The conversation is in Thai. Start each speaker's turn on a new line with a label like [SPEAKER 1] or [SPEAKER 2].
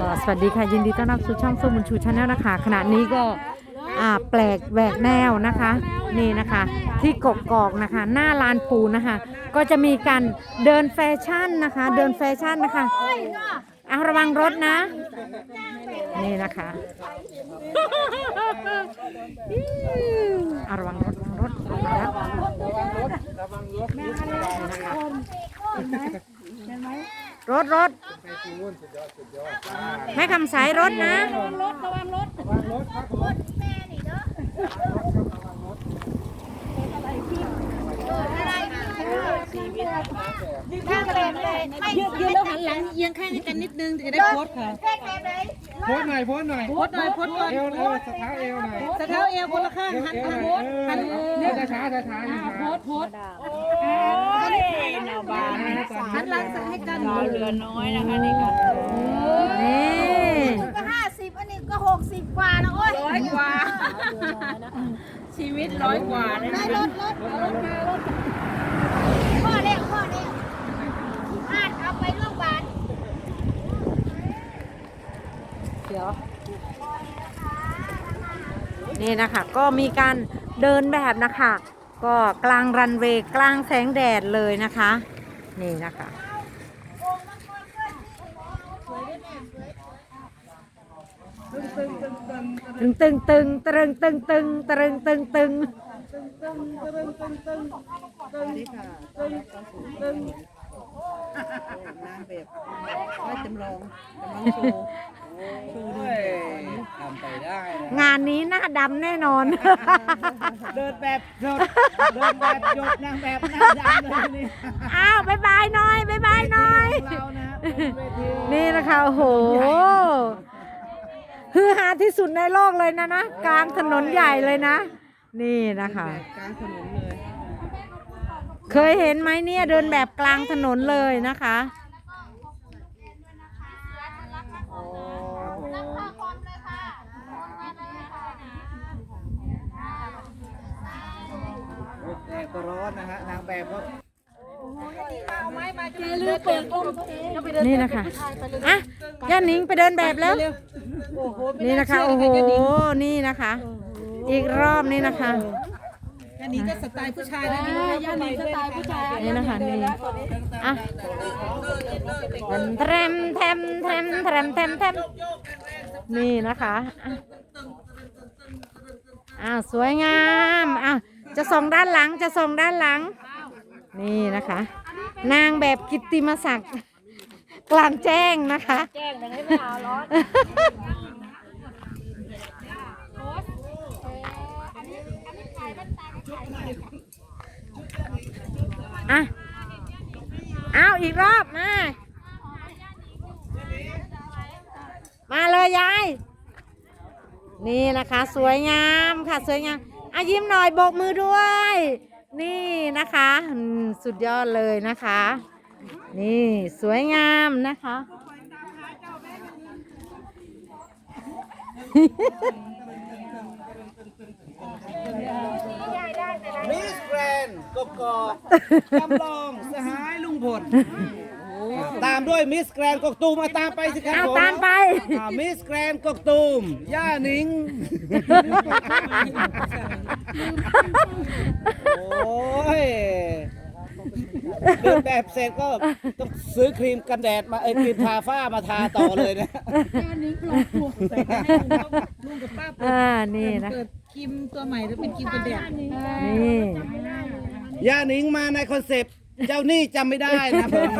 [SPEAKER 1] ก็สวัสดีค่ะยินดีต้อนรับสู่ช่องเฟื่องบุญชูชาแนลนะคะขณะนี้ก็อ่าแปลกแหวกแนวนะคะ นี่นะคะ ที่กกอกนะคะ หน้าลานปูนะคะ ก็จะมีการเดินแฟชั่นนะคะ เดินแฟชั่นนะคะเอาระวังรถนะ นี่นะคะเอาระวังรถระวังรถระวังรถรถรถ ให้คำสายรถนะ
[SPEAKER 2] ยืนยืนแล้วหันหลังเอียงข้างให้กันนิดนึงถึงจะได้โพสค่ะ
[SPEAKER 3] โพสหน่อยโพสหน่อย
[SPEAKER 2] โพสหน่อยโพสก่อน
[SPEAKER 3] เอวเอวสะท้าเอวหน่อย
[SPEAKER 2] สะเท้าเอวคนละข้างหัน
[SPEAKER 3] เอว
[SPEAKER 2] หัน
[SPEAKER 3] ห
[SPEAKER 2] โพ
[SPEAKER 3] น่อย
[SPEAKER 2] สหัน
[SPEAKER 3] เออช้าช้าช้าช้า
[SPEAKER 2] โพสโพส
[SPEAKER 3] นาบาน
[SPEAKER 2] หันหลัง ให้กัน
[SPEAKER 4] เหลือน้อยนะคะนี่ค่ะ
[SPEAKER 1] นี่
[SPEAKER 5] ก็ห้าสิบอันนี้ก็หกสิบกว่าแล้วโอ้ย
[SPEAKER 4] ร้อยกว่า ชีวิตร้อยกว่าเลยนะ
[SPEAKER 5] รถรถรถมารถพ่อเร็วพ่อเร็วอาดเอาไปโรงพยาบาล
[SPEAKER 1] นี่นะคะก็มีการเดินแบบนะคะ ก็กลางรันเวย์กลางแสงแดดเลยนะคะ นี่นะคะ ตึงตึงตึงตรึงตึงตึงตรึงตึงตึง
[SPEAKER 2] นางแบบว่าจำลองจำลองโชว์
[SPEAKER 3] โอ้ยทำไปได้นะ
[SPEAKER 1] งานนี้หน้าดำแน่นอน
[SPEAKER 3] เดินแบบหยดเดินแบบหยดนางแบบหน้าดำเลยนี่
[SPEAKER 1] อ้าวบายบายหน่อยบายบายหน่อย
[SPEAKER 3] เรานะเป็นเวที
[SPEAKER 1] นี่นะคะโอ้โหฮือฮาที่สุดในโลกเลยนะนะ กลางถนนใหญ่เลยนะ นี่นะคะ
[SPEAKER 2] กลางถนนเลย
[SPEAKER 1] เคยเห็นไหมเนี่ยเดินแบบกลางถนนเลยนะคะ
[SPEAKER 3] ก็ร้อนนะฮะนางแบบก็
[SPEAKER 1] นี่นะคะอะย่านิงไปเดินแบบแล้ว นี่นะคะ โอ้โห นี่นะคะ อีกรอบนี่นะคะ
[SPEAKER 2] ย่านี้ก็สไตล์ผู้ชายนะย่านี้สไตล์ผู้ชาย
[SPEAKER 1] นี่นะคะนี่อะแทมแทมแทมแทมแทมแทมนี่นะคะ อะอ้าวสวยงามอ้าว จะส่องด้านหลังจะส่องด้านหลัง นี่นะคะ นางแบบกิตติมศักดิ์กลางแจ้งนะคะ
[SPEAKER 4] แจ้งแต่ให้ไม่เอาร้อน
[SPEAKER 1] อะเอาอีกรอบมา มาเลยยาย นี่นะคะ สวยงามค่ะ สวยงาม อะยิ้มหน่อยโบกมือด้วย นี่นะคะสุดยอดเลยนะคะ นี่สวยงามนะคะ
[SPEAKER 3] มิสแกรนกกอกจำลองสหายลุงพล ตามด้วยมิสแกรนกกตูมมาตามไปสิครับ
[SPEAKER 1] เอา
[SPEAKER 3] ผม
[SPEAKER 1] ตามไป
[SPEAKER 3] อ่ามิสแกรนกกตูมย่านิง โอ้ยเดินแบบเสร็จก็ต้องซื้อครีมกันแดดมาเอ้ยครีมทาฝ้ามาทาต่อเลยนะ
[SPEAKER 2] ย่านี้ปลอกตัวใส่ให้ลุงกับป้าเปิด
[SPEAKER 1] อ่า นี่นะ
[SPEAKER 2] เปิดครีมตัวใหม่แล้วเป็นครีมกันแดด
[SPEAKER 1] นี่
[SPEAKER 3] ย่านิงมาในคอนเซปต์ เจ้าหนี่จำไม่ได้นะผม